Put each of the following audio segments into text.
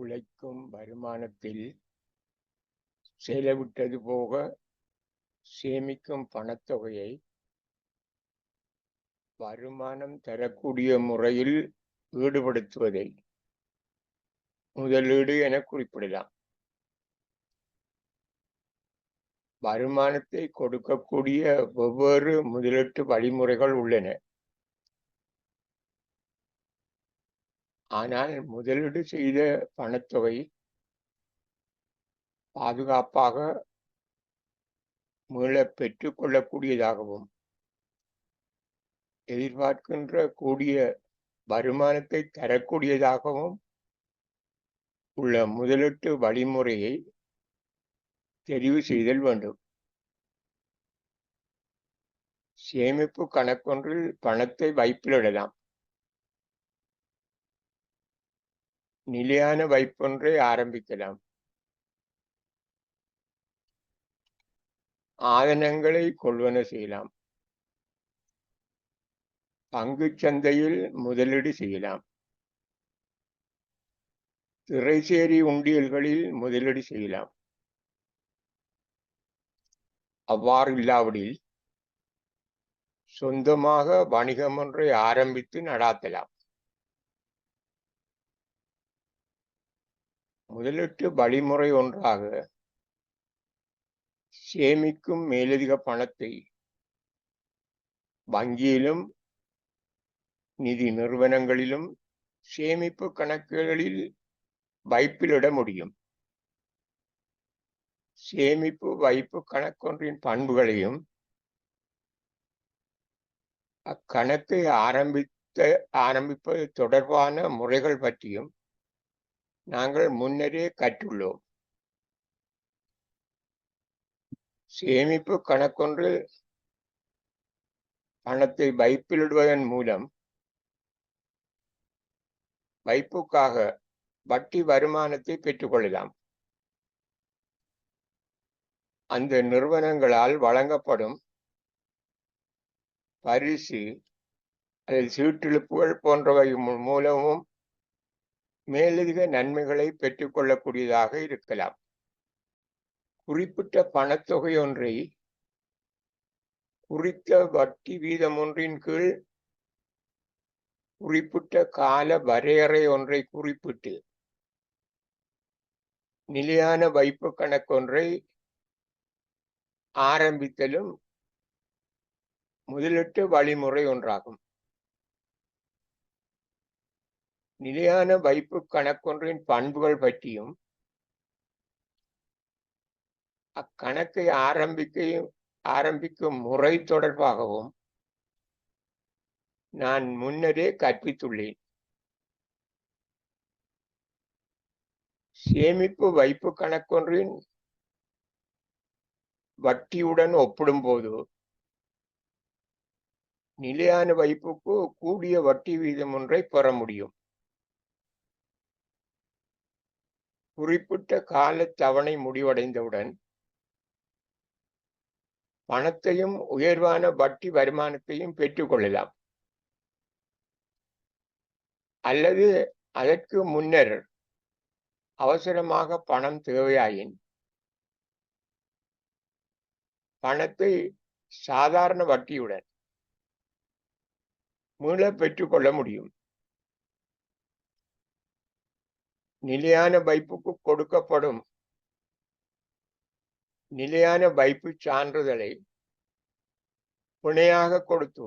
உழைக்கும் வருமானத்தில் செலவிட்டது போக சேமிக்கும் பணத்தொகையை வருமானம் தரக்கூடிய முறையில் ஈடுபடுத்துவதை முதலீடு என குறிப்பிடலாம். வருமானத்தை கொடுக்கக்கூடிய வெவ்வேறு முதலீட்டு வழிமுறைகள் உள்ளன. ஆனால் முதலீடு செய்த பணத்தொகை பாதுகாப்பாக மீள பெற்றுக்கொள்ளக்கூடியதாகவும் எதிர்பார்க்கின்ற கூடிய வருமானத்தை தரக்கூடியதாகவும் உள்ள முதலீட்டு வழிமுறையை தெரிவு செய்தல் வேண்டும். சேமிப்பு கணக்கொன்றில் பணத்தை வைப்பிலிடலாம் நிலையான வைப்பொன்றை ஆரம்பிக்கலாம். ஆதனங்களை கொள்வன செய்யலாம். பங்கு சந்தையில் முதலீடு செய்யலாம். திரைசேரி உண்டியல்களில் முதலீடு செய்யலாம். அவ்வாறு இல்லாவிடில் சொந்தமாக வணிகம் ஒன்றை ஆரம்பித்து நடாத்தலாம். முதலீட்டு வழிமுறை ஒன்றாக சேமிக்கும் மேலதிக பணத்தை வங்கியிலும் நிதி நிறுவனங்களிலும் சேமிப்பு கணக்குகளில் வைப்பிலிட முடியும். சேமிப்பு வைப்பு கணக்கொன்றின் பண்புகளையும் அக்கணக்கை ஆரம்பித்த ஆரம்பிப்பது தொடர்பான முறைகள் பற்றியும் நாங்கள் முன்னரே கற்றுள்ளோம். சேமிப்பு கணக்கொன்று பணத்தை வைப்பிலிடுவதன் மூலம் வைப்புக்காக வட்டி வருமானத்தை பெற்றுக்கொள்ளலாம். அந்த நிறுவனங்களால் வழங்கப்படும் பரிசு அதில் சீட்டிழுப்புகள் போன்றவை மூலமும் மேலதிக நன்மைகளை பெற்றுக்கொள்ளக்கூடியதாக இருக்கலாம். குறிப்பிட்ட பணத்தொகை ஒன்றை குறித்த வட்டி வீதம் ஒன்றின் கீழ் குறிப்பிட்ட கால வரையறை ஒன்றை குறிப்பிட்டு நிலையான வைப்பு கணக்கொன்றை ஆரம்பித்தலும் முதலீட்டு வழிமுறை ஒன்றாகும். நிலையான வைப்பு கணக்கொன்றின் பண்புகள் பற்றியும் அக்கணக்கை ஆரம்பிக்க ஆரம்பிக்கும் முறை தொடர்பாகவும் நான் முன்னரே கற்பித்துள்ளேன். சேமிப்பு வைப்பு கணக்கொன்றின் வட்டியுடன் ஒப்பிடும்போது நிலையான வைப்புக்கு கூடிய வட்டி வீதம் ஒன்றை பெற முடியும். குறிப்பிட்ட கால தவணை முடிவடைந்தவுடன் பணத்தையும் உயர்வான வட்டி வருமானத்தையும் பெற்றுக்கொள்ளலாம் அல்லது அதற்கு முன்னர் அவசரமாக பணம் தேவையாயின் பணத்தை சாதாரண வட்டியுடன் மீள பெற்றுக்கொள்ள முடியும். நிலையான வைப்புக்கு கொடுக்கப்படும். நிலையான வைப்பு சான்றிதழை துணையாக கொடுத்து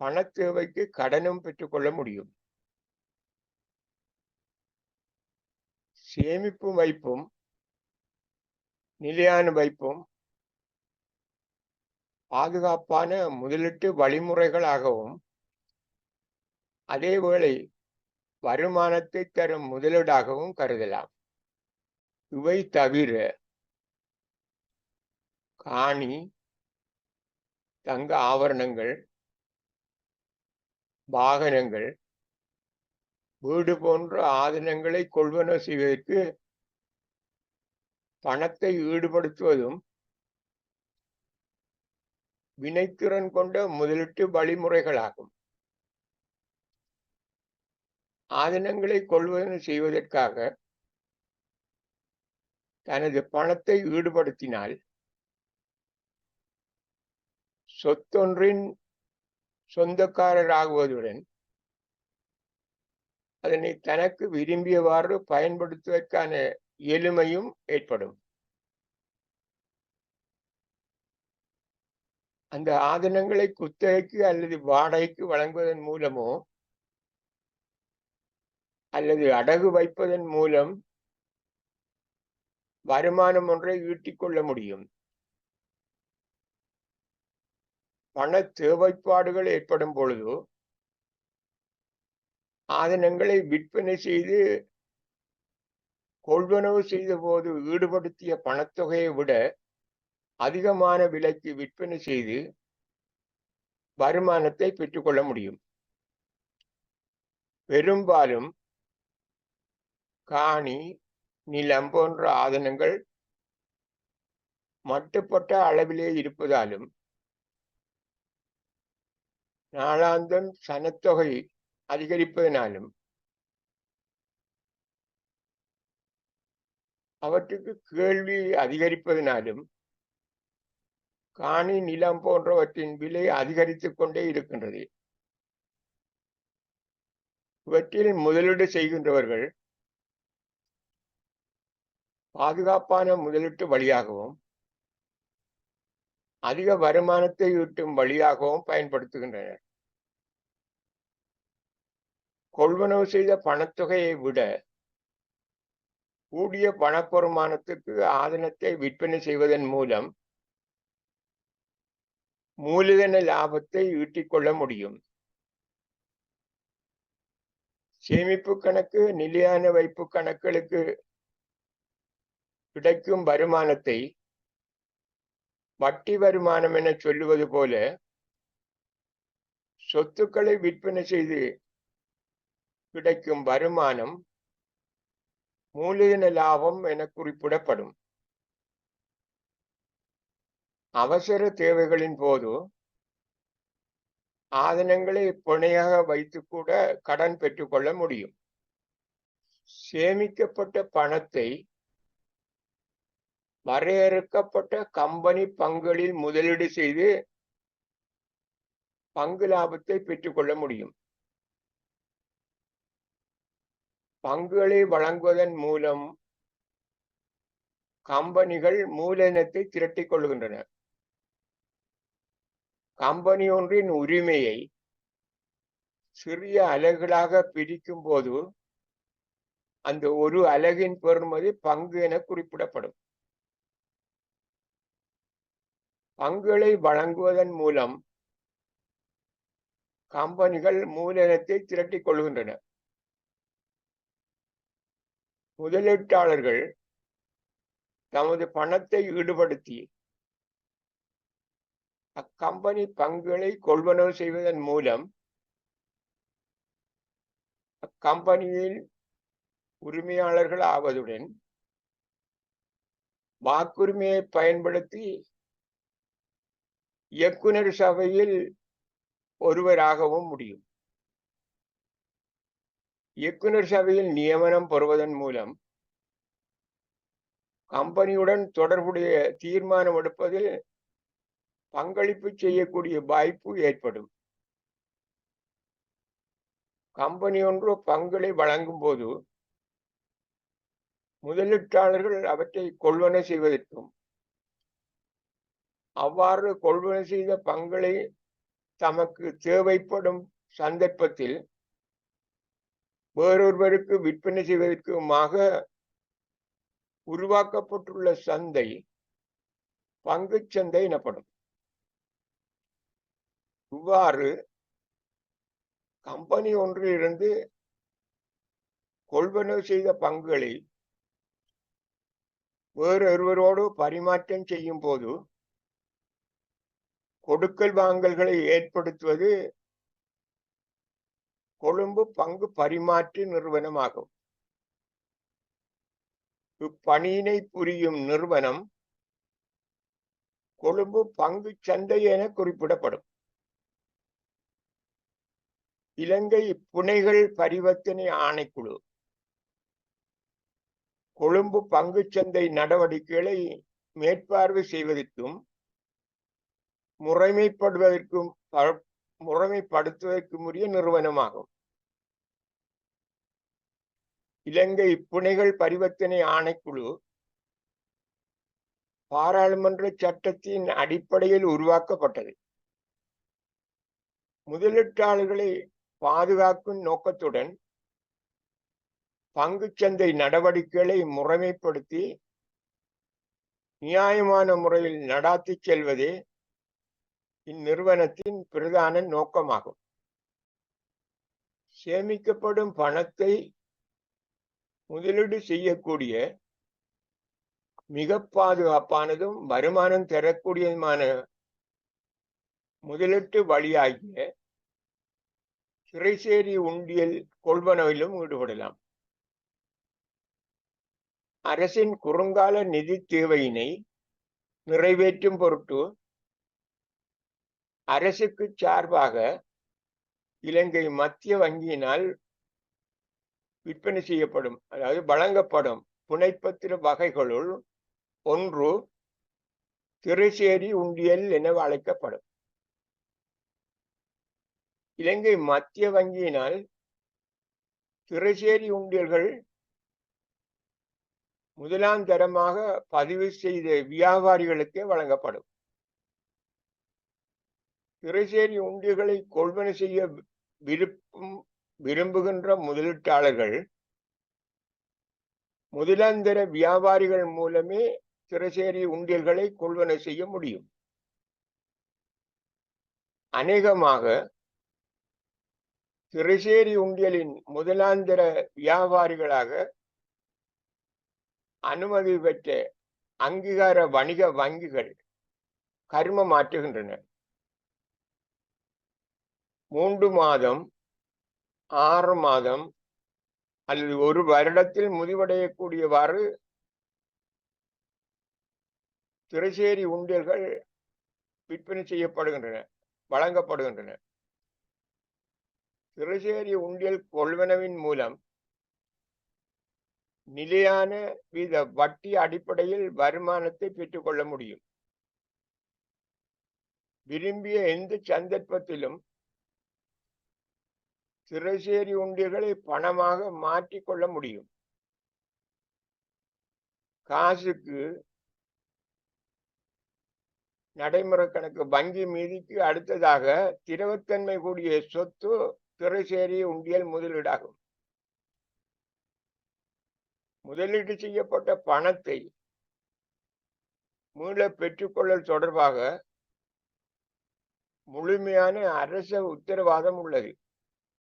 பணத்தேவைக்கு கடனும் பெற்றுக்கொள்ள முடியும். சேமிப்பு வைப்பும் நிலையான வைப்பும் பாதுகாப்பான முதலீட்டு வழிமுறைகளாகவும் அதேவேளை வருமானத்தை தரும் முதலீடாகவும் கருதலாம். இவை தவிர காணி தங்க ஆவரணங்கள் வாகனங்கள் வீடு போன்ற ஆதனங்களை கொள்வன செய்வதற்கு பணத்தை ஈடுபடுத்துவதும் வினைத்திறன் கொண்ட முதலீட்டு வழிமுறைகளாகும். ஆதனங்களை கொள்வதன் செய்வதற்காக தனது பணத்தை ஈடுபடுத்தினால் சொத்தொன்றின் சொந்தக்காரராகுவதுடன் அதனை தனக்கு விரும்பியவாறு பயன்படுத்துவதற்கான எளிமையும் ஏற்படும். அந்த ஆதனங்களை குத்தகைக்கு அல்லது வாடகைக்கு வழங்குவதன் மூலமோ அல்லது அடகு வைப்பதன் மூலம் வருமானம் ஒன்றை ஈட்டிக் கொள்ள முடியும். பண தேவைப்பாடுகள் ஏற்படும் பொழுது ஆதனங்களை விற்பனை செய்து கொள்வனவு செய்த போது ஈடுபடுத்திய பணத்தொகையை விட அதிகமான விலைக்கு விற்பனை செய்து வருமானத்தை பெற்றுக்கொள்ள முடியும். பெரும்பாலும் காணி நிலம் போன்ற ஆதனங்கள் மட்டுப்பட்ட அளவிலே இருப்பதாலும் நாளாந்தம் சனத்தொகை அதிகரிப்பதனாலும் அவற்றுக்கு கேள்வி அதிகரிப்பதனாலும் காணி நிலம் போன்றவற்றின் விலை அதிகரித்துக் கொண்டே இருக்கின்றது. இவற்றில் முதலீடு செய்கின்றவர்கள் பாதுகாப்பான முதலீட்டு வழியாகவும் அதிக வருமானத்தை ஈட்டும் வழியாகவும் பயன்படுத்துகின்றனர். கொள்வனவு செய்த பணத்தொகையை விட கூடிய பணப்பெருமானத்துக்கு ஆதனத்தை விற்பனை செய்வதன் மூலம் மூலதன லாபத்தை ஈட்டிக் கொள்ள முடியும். சேமிப்பு கணக்கு நிலையான வைப்பு கணக்குகளுக்கு கிடைக்கும் வருமானத்தை வட்டி வருமானம் என சொல்லுவது போல சொத்துக்களை விற்பனை செய்து கிடைக்கும் வருமானம் மூலதன லாபம் என குறிப்பிடப்படும். அவசர தேவைகளின் போது ஆதனங்களை பிணையாக வைத்து கூட கடன் பெற்றுக்கொள்ள முடியும். சேமிக்கப்பட்ட பணத்தை வரையறுக்கப்பட்ட கம்பெனி பங்குகளில் முதலீடு செய்து பங்கு லாபத்தை பெற்றுக்கொள்ள முடியும். பங்குகளை வழங்குவதன் மூலம் கம்பெனிகள் மூலதனத்தை திரட்டிக் கொள்கின்றன. கம்பெனி ஒன்றின் உரிமையை சிறிய அலகுகளாக பிரிக்கும் போது அந்த ஒரு அலகின் பெறுமதி பங்கு என குறிப்பிடப்படும். பங்குகளை வழங்குவதன் மூலம் கம்பெனிகள் மூலதனத்தை திரட்டிக் கொள்கின்றன. முதலீட்டாளர்கள் தமது பணத்தை ஈடுபடுத்தி அக்கம்பெனி பங்குகளை கொள்வனவு செய்வதன் மூலம் அக்கம்பெனியில் உரிமையாளர்கள் ஆவதுடன் வாக்குரிமையை பயன்படுத்தி இயக்குனர் சபையில் ஒருவராகவும் முடியும். இயக்குனர் சபையில் நியமனம் பெறுவதன் மூலம் கம்பெனியுடன் தொடர்புடைய தீர்மானம் எடுப்பதில் பங்களிப்பு செய்யக்கூடிய வாய்ப்பு ஏற்படும். கம்பெனி ஒன்று பங்களை வழங்கும் போது முதலீட்டாளர்கள் அவற்றை கொள்வன செய்வதற்கும் அவ்வாறு கொள்வனை செய்த பங்களை தமக்கு தேவைப்படும் சந்தர்ப்பத்தில் வேறொருவருக்கு விற்பனை செய்வதற்குமாக உருவாக்கப்பட்டுள்ள சந்தை பங்கு சந்தை எனப்படும். இவ்வாறு கம்பெனி ஒன்றிலிருந்து கொள்வனவு செய்த பங்குகளை வேறொருவரோடு பரிமாற்றம் செய்யும் போது கொடுக்கல் வாங்கல்களை ஏற்படுத்துவது கொழும்பு பங்கு பரிமாற்று நிறுவனமாகும். இப்பணியினை புரியும் நிறுவனம் கொழும்பு பங்கு சந்தை என குறிப்பிடப்படும். இலங்கை புனைகள் பரிவர்த்தனை ஆணைக்குழு. கொழும்பு பங்குச்சந்தை நடவடிக்கைகளை மேற்பார்வை செய்வதற்கும் முறைமைப்படுவதற்கும் ப- முறைமைப்படுத்துவதற்கும் உரிய நிறுவனமாகும். இலங்கை புனைகள் பரிவர்த்தனை ஆணைக்குழு பாராளுமன்ற சட்டத்தின் அடிப்படையில் உருவாக்கப்பட்டது. முதலீட்டாளர்களை பாதுகாக்கும் நோக்கத்துடன் பங்குச்சந்தை நடவடிக்கைகளை முறைமைப்படுத்தி நியாயமான முறையில் நடாத்தி செல்வதே இந்நிறுவனத்தின் பிரதான நோக்கமாகும். சேமிக்கப்படும் பணத்தை முதலீடு செய்யக்கூடிய மிக பாதுகாப்பானதும் வருமானம் தரக்கூடியதுமான முதலீட்டு வழியாகிய சிறைசேரி உண்டியல் கொள்வனவிலும் ஈடுபடலாம். அரசின் குறுங்கால நிதி தேவையினை நிறைவேற்றும் பொருட்டு அரசுக்கு சார்பாக இலங்கை மத்திய வங்கியினால் விற்பனை செய்யப்படும் அதாவது வழங்கப்படும் புனைப்பத்திர வகைகளுள் ஒன்று திருச்சேரி உண்டியல் என அழைக்கப்படும். இலங்கை மத்திய வங்கியினால் திருச்சேரி உண்டியல்கள் முதலாம் தரமாக பதிவு செய்த வியாபாரிகளுக்கே வழங்கப்படும். திரைசேரி உண்டியல்களை கொள்வனை செய்ய விருப்பம் விரும்புகின்ற முதலீட்டாளர்கள் முதலாந்தர வியாபாரிகள் மூலமே திரைசேரி உண்டியல்களை கொள்வனை செய்ய முடியும். அநேகமாக திரைசேரி உண்டியலின் முதலாந்தர வியாபாரிகளாக அனுமதி பெற்ற அங்கீகார வணிக வங்கிகள் கருமமாற்றுகின்றன மூன்று மாதம் ஆறு மாதம் அல்லது ஒரு வருடத்தில் முடிவடையக்கூடியவாறு திரைசேரி உண்டியல்கள் விற்பனை செய்யப்படுகின்றன வழங்கப்படுகின்றன. திரைசேரி உண்டியல் கொள்வனவின் மூலம் நிலையான வித வட்டி அடிப்படையில் வருமானத்தை பெற்றுக்கொள்ள முடியும். விரும்பிய எந்த சந்தர்ப்பத்திலும் திரைசேரி உண்டியல்களை பணமாக மாற்றிக்கொள்ள முடியும். காசுக்கு நடைமுறை கணக்கு வங்கி மீதிக்கு அடுத்ததாக திரவத்தன்மை கூடிய சொத்து திரைசேரி உண்டியல் முதலீடாகும். முதலீடு செய்யப்பட்ட பணத்தை மீள பெற்றுக்கொள்ளல் தொடர்பாக முழுமையான அரச உத்தரவாதம் உள்ளது.